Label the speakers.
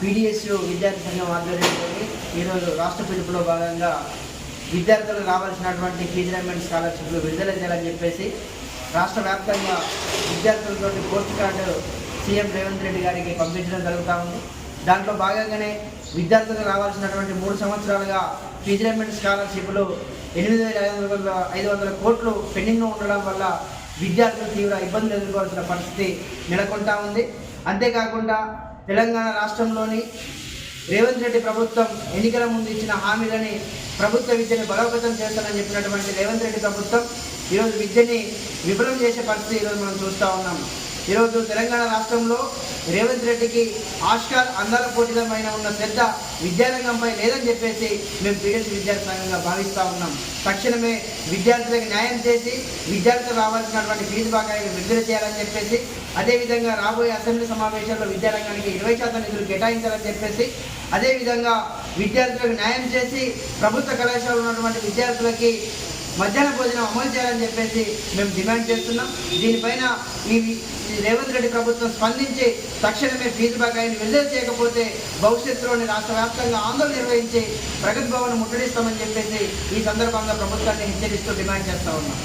Speaker 1: PDSU విద్యార్థి సంఘం ఆధ్వర్యంలో ఈరోజు రాష్ట్ర పిలుపులో భాగంగా విద్యార్థులకు రావాల్సినటువంటి ఫీజు స్కాలర్షిప్లు విడుదల చేయాలని చెప్పేసి రాష్ట్ర వ్యాప్తంగా విద్యార్థులతో post card CM Revanth Reddy గారికి పంపించడం జరుగుతూ ఉంది. దాంట్లో భాగంగానే విద్యార్థులకు రావాల్సినటువంటి మూడు సంవత్సరాలుగా ఫీజు స్కాలర్షిప్లు ఎనిమిది వేల ఐదు వందల ఐదు వందల కోట్లు పెండింగ్లో ఉండడం వల్ల విద్యార్థులు తీవ్ర ఇబ్బందులు ఎదుర్కోవాల్సిన పరిస్థితి నెలకొంటా ఉంది. అంతేకాకుండా తెలంగాణ రాష్ట్రంలోని రేవంత్ రెడ్డి ప్రభుత్వం ఎన్నికల ముందు ఇచ్చిన హామీలని ప్రభుత్వ విద్యను బలోపేతం చేస్తానని చెప్పినటువంటి రేవంత్ రెడ్డి ప్రభుత్వం ఈరోజు విద్యని విఫలం చేసే పరిస్థితి ఈరోజు మనం చూస్తూ ఉన్నాం. ఈరోజు తెలంగాణ రాష్ట్రంలో రేవంత్ రెడ్డికి ఆస్కార్ అందాల పోటీలమైన ఉన్న శ్రద్ధ విద్యారంగంపై లేదని చెప్పేసి మేము పీడిఎస్ విద్యార్థి సంఘంగా భావిస్తూ ఉన్నాం. తక్షణమే విద్యార్థులకు న్యాయం చేసి విద్యార్థులు రావాల్సినటువంటి ఫీజు బకాయిలు విడుదల చేయాలని చెప్పేసి అదేవిధంగా రాబోయే అసెంబ్లీ సమావేశాల్లో విద్యారంగానికి ఇరవై శాతం నిధులు కేటాయించాలని చెప్పేసి అదేవిధంగా విద్యార్థులకు న్యాయం చేసి ప్రభుత్వ కళాశాలలో ఉన్నటువంటి విద్యార్థులకి మధ్యాహ్న భోజనం అమలు చేయాలని చెప్పేసి మేము డిమాండ్ చేస్తున్నాం. దీనిపైన ఈ రేవంత్ రెడ్డి ప్రభుత్వం స్పందించి తక్షణమే ఫీజు బకాయిని విడుదల చేయకపోతే భవిష్యత్తులోని రాష్ట్ర వ్యాప్తంగా ఆందోళన నిర్వహించి ప్రగతి భవన్ ముట్టడిస్తామని చెప్పేసి ఈ సందర్భంగా ప్రభుత్వాన్ని హెచ్చరిస్తూ డిమాండ్ చేస్తా ఉన్నాం.